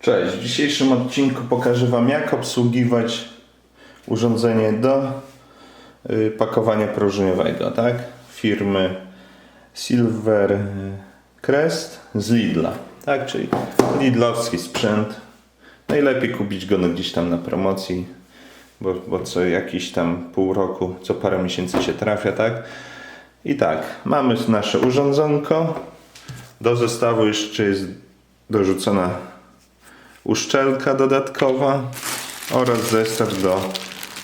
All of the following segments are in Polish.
Cześć, w dzisiejszym odcinku pokażę Wam jak obsługiwać urządzenie do y, pakowania próżniowego, tak? Firmy Silver Crest z Lidla, tak? Czyli Lidlowski sprzęt. Najlepiej kupić go no gdzieś tam na promocji, bo, bo co jakiś tam pół roku, co parę miesięcy się trafia, tak? I tak, mamy nasze urządzonko. Do zestawu jeszcze jest dorzucona uszczelka dodatkowa oraz zestaw do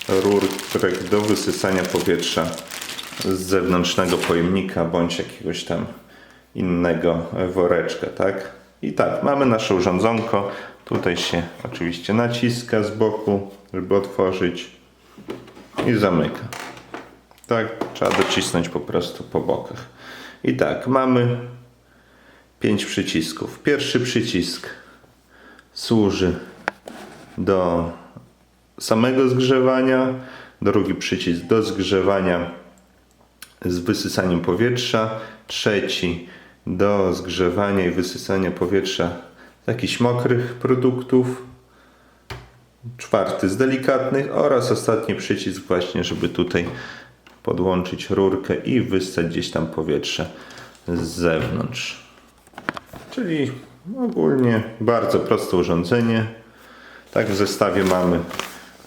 rurek do wysysania powietrza z zewnętrznego pojemnika bądź jakiegoś tam innego woreczka, tak? I tak, mamy nasze urządzonko. Tutaj się oczywiście naciska z boku, żeby otworzyć i zamyka. Tak, trzeba docisnąć po prostu po bokach. I tak, mamy pięć przycisków. Pierwszy przycisk służy do samego zgrzewania, drugi przycisk do zgrzewania z wysysaniem powietrza, trzeci do zgrzewania i wysysania powietrza z jakichś mokrych produktów, czwarty z delikatnych oraz ostatni przycisk właśnie, żeby tutaj podłączyć rurkę i wystać gdzieś tam powietrze z zewnątrz. Czyli ogólnie bardzo proste urządzenie. Tak w zestawie mamy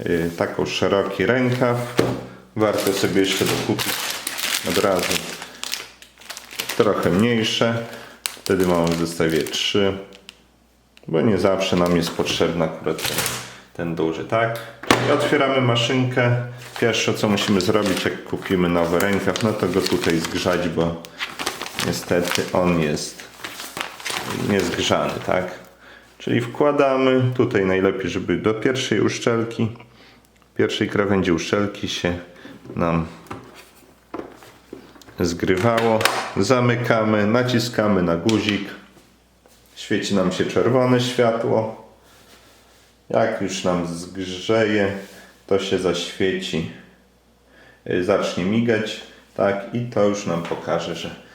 y, taką szeroki rękaw. Warto sobie jeszcze dokupić od razu trochę mniejsze. Wtedy mamy w zestawie 3, bo nie zawsze nam jest potrzebny akurat ten, ten duży, tak? I otwieramy maszynkę. Pierwsze co musimy zrobić, jak kupimy nowy rękaw, no to go tutaj zgrzać, bo niestety on jest niezgrzany, tak? Czyli wkładamy tutaj najlepiej, żeby do pierwszej uszczelki, pierwszej krawędzi uszczelki się nam zgrywało. Zamykamy, naciskamy na guzik. Świeci nam się czerwone światło. Jak już nam zgrzeje, to się zaświeci, y, zacznie migać, tak? I to już nam pokaże, że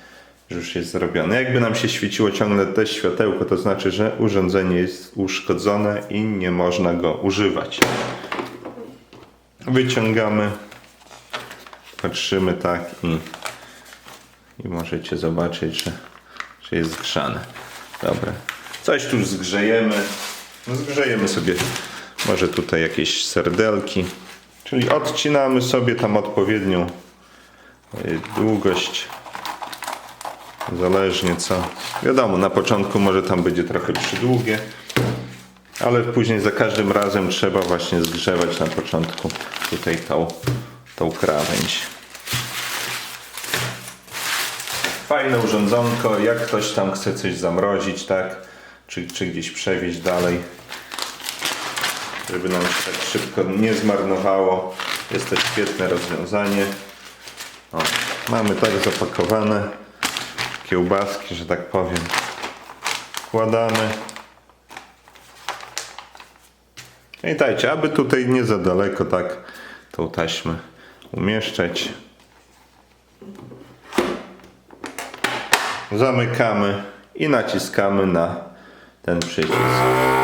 że już jest zrobione. Jakby nam się świeciło ciągle te światełko, to znaczy, że urządzenie jest uszkodzone i nie można go używać. Wyciągamy, patrzymy tak i, i możecie zobaczyć, że, że jest zgrzane. Dobra, coś tu zgrzejemy. No zgrzejemy sobie może tutaj jakieś serdelki, czyli odcinamy sobie tam odpowiednią y, długość Zależnie co. Wiadomo, na początku może tam będzie trochę przydługie, ale później za każdym razem trzeba właśnie zgrzewać na początku tutaj tą, tą krawędź. Fajne urządzonko, jak ktoś tam chce coś zamrozić, tak? Czy, czy gdzieś przewieźć dalej, żeby nam się tak szybko nie zmarnowało. Jest to świetne rozwiązanie. O, mamy tak zapakowane kiełbaski, że tak powiem. Wkładamy. Pamiętajcie, aby tutaj nie za daleko tak tą taśmę umieszczać. Zamykamy i naciskamy na ten przycisk.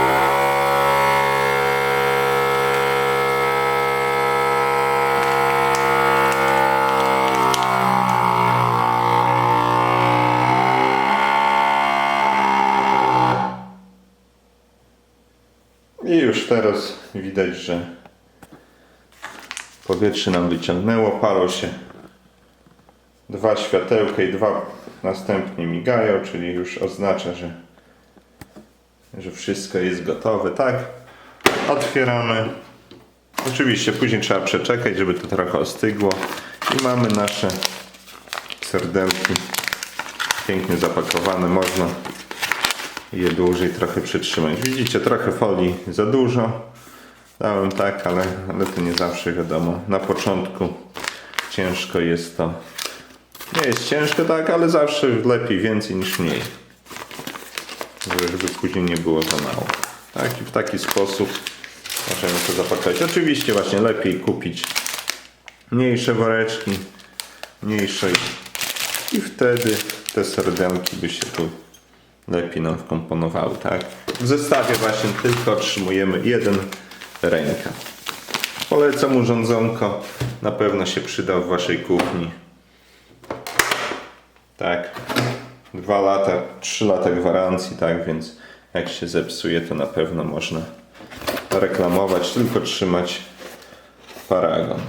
I już teraz widać, że powietrze nam wyciągnęło, palą się dwa światełka i dwa następnie migają, czyli już oznacza, że, że wszystko jest gotowe, tak? Otwieramy. Oczywiście później trzeba przeczekać, żeby to trochę ostygło i mamy nasze serdelki pięknie zapakowane, można je dłużej trochę przytrzymać. Widzicie, trochę folii za dużo. Dałem tak, ale, ale to nie zawsze wiadomo. Na początku ciężko jest to. Nie jest ciężko tak, ale zawsze lepiej więcej niż mniej. Żeby, później nie było za mało. Tak, i w taki sposób możemy to zapakować. Oczywiście właśnie lepiej kupić mniejsze woreczki, mniejsze i wtedy te serdelki by się tu lepiej nam wkomponowały, tak? W zestawie właśnie tylko otrzymujemy jeden rękaw. Polecam urządzonko, na pewno się przyda w waszej kuchni. Tak, dwa lata, trzy lata gwarancji, tak, więc jak się zepsuje, to na pewno można reklamować, tylko trzymać paragon.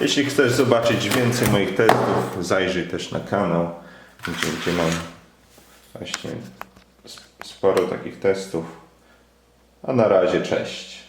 Jeśli chcesz zobaczyć więcej moich testów, zajrzyj też na kanał, gdzie, gdzie mam właśnie sp- sporo takich testów. A na razie, cześć.